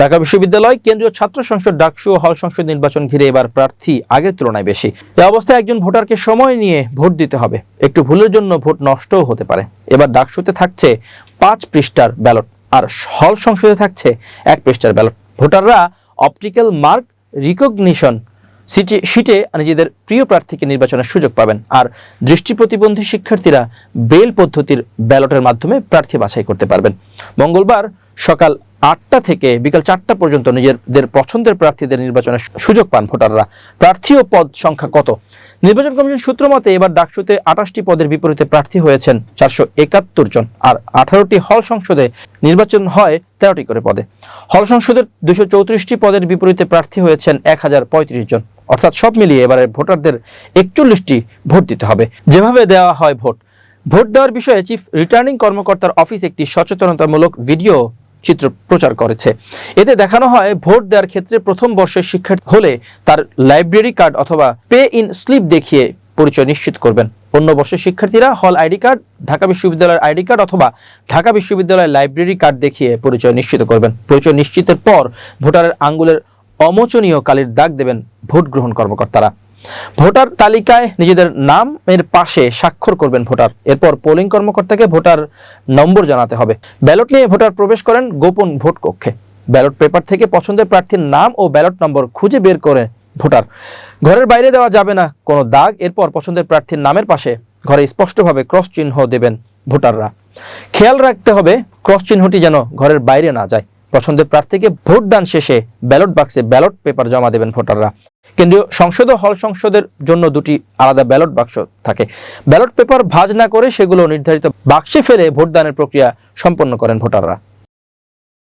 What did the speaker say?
ঢাকা বিশ্ববিদ্যালয়, কেন্দ্রীয় ছাত্র সংসদ, ডাকসু হল সংসদ নির্বাচন ঘিরে এবার প্রার্থী আগের তুলনায় বেশি। এ অবস্থায় একজন ভোটারকে সময় নিয়ে ভোট দিতে হবে। একটু ভুলের জন্য ভোট নষ্টও হতে পারে। এবার ডাকসুতে থাকছে পাঁচ পৃষ্ঠার ব্যালট আর হল সংসদে থাকছে এক পৃষ্ঠার ব্যালট। ভোটাররা অপটিক্যাল মার্ক রিকগনিশন সিটে সিটে নিজেদের প্রিয় প্রার্থীকে নির্বাচনের সুযোগ পাবেন। আর দৃষ্টি প্রতিবন্ধী শিক্ষার্থীরা বেল পদ্ধতির ব্যালটের মাধ্যমে প্রার্থী বাছাই করতে পারবেন। মঙ্গলবার সকাল আটটা থেকে বিকাল চারটা পর্যন্ত নিজেদের পছন্দের প্রার্থীদের নির্বাচনের সুযোগ পান ভোটাররা। প্রার্থী ও পদ সংখ্যা কত? নির্বাচন কমিশন সূত্র মতে, এবার ডাকসুতে আঠাশটি পদের বিপরীতে প্রার্থী হয়েছেন চারশো একাত্তর জন, আর আঠারোটি হল সংসদে নির্বাচন হয় তেরোটি করে পদে। হল সংসদের দুশো চৌত্রিশটি পদের বিপরীতে প্রার্থী হয়েছেন এক হাজার পঁয়ত্রিশ জন। অর্থাৎ সব মিলিয়ে এবারে ভোটারদের একচল্লিশটি ভোট দিতে হবে। যেভাবে দেওয়া হয় ভোট। ভোট দেওয়ার বিষয়ে চিফ রিটার্নিং কর্মকর্তার অফিস একটি সচেতনতামূলক ভিডিও চিত্র প্রচার করেছে। এতে দেখানো হয়, ভোট দেওয়ার ক্ষেত্রে প্রথম বর্ষের শিক্ষার্থী হলে তার লাইব্রেরি কার্ড অথবা পে ইন স্লিপ দেখিয়ে পরিচয় নিশ্চিত করবেন। অন্য বর্ষের শিক্ষার্থীরা হল আইডি কার্ড, ঢাকা বিশ্ববিদ্যালয়ের আইডি কার্ড অথবা ঢাকা বিশ্ববিদ্যালয়ের লাইব্রেরি কার্ড দেখিয়ে পরিচয় নিশ্চিত করবেন। পরিচয় নিশ্চিতের পর ভোটারের আঙ্গুলের অমোচনীয় কালির দাগ দেবেন ভোট গ্রহণ কর্মকর্তারা। ভোটার তালিকায় নিজেদের নামের পাশে স্বাক্ষর করবেন ভোটার। এরপর পোলিং কর্মকর্তাকে ভোটার নম্বর জানাতে হবে। ব্যালট নিয়ে ভোটার প্রবেশ করেন গোপন ভোট কক্ষে। ব্যালট পেপার থেকে পছন্দের প্রার্থীর নাম ও ব্যালট নম্বর খুঁজে বের করে ভোটার। ঘরের বাইরে দেওয়া যাবে না, কোনো দাগ। এরপর পছন্দের প্রার্থীর নামের পাশে ঘরে স্পষ্টভাবে ক্রস চিহ্ন দেবেন ভোটাররা। খেয়াল রাখতে হবে ক্রস চিহ্নটি যেন ঘরের বাইরে না যায়। পছন্দের প্রার্থীকে ভোটদান শেষে ব্যালট বাক্সে ব্যালট পেপার জমা দেবেন ভোটাররা। কেন্দ্রীয় সংসদ ও হল সংসদের জন্য দুটি আলাদা ব্যালট বাক্স থাকে। ব্যালট পেপার ভাজ না করে সেগুলো নির্ধারিত বাক্সে ফেলে ভোটদানের প্রক্রিয়া সম্পন্ন করেন ভোটাররা।